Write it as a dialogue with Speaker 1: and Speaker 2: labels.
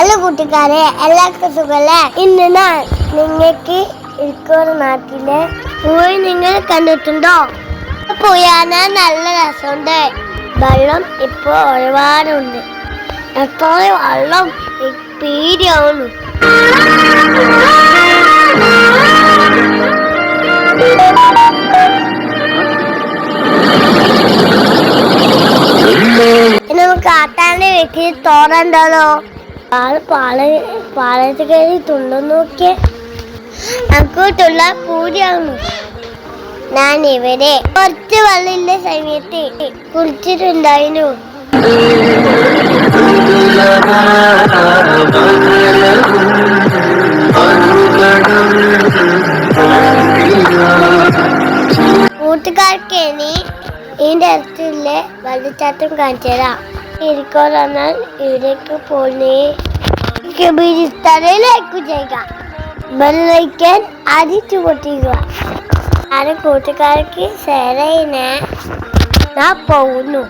Speaker 1: Hello കൂട്ടുകാരെ എല്ലാവർക്കും സുഖല്ലേ? ഇന്ന് ഞാൻ നിങ്ങൾക്ക് ഇരിക്കുന്ന നാട്ടിലെ പോയി നിങ്ങൾ കണ്ടിട്ടുണ്ടോ? പോയാനാ നല്ല രസമുണ്ട്. വെള്ളം ഇപ്പോൾ ഒരുപാടുണ്ട്. എത്ര വെള്ളം പേടിയാവുന്നു നമുക്ക് കാട്ടാന്റെ വീട്ടിൽ തോറണ്ടല്ലോ ആൾ പാള പാളയത്ത് കയറി തുള്ളും നോക്കിയേ. നമുക്ക് തുള്ളാൻ ഞാൻ ഇവിടെ കുറച്ച് വെള്ളമില്ല സമയത്ത് കുളിച്ചിട്ടുണ്ടായിരുന്നു. കൂട്ടുകാർക്ക് ഇനി ഇതിന്റെ അടുത്തുള്ള വെള്ളച്ചാട്ടം കാണിച്ചതാ ഇരിക്കോളാൽ ഇവിടേക്ക് പോണേ തലയിലേക്ക് ചെയ്യുക വെള്ളയിക്കാൻ അടിച്ചു പൊട്ടിക്കുക ഞാൻ കൂട്ടുകാർക്ക് ശരയിനെ ഞാൻ പോകുന്നു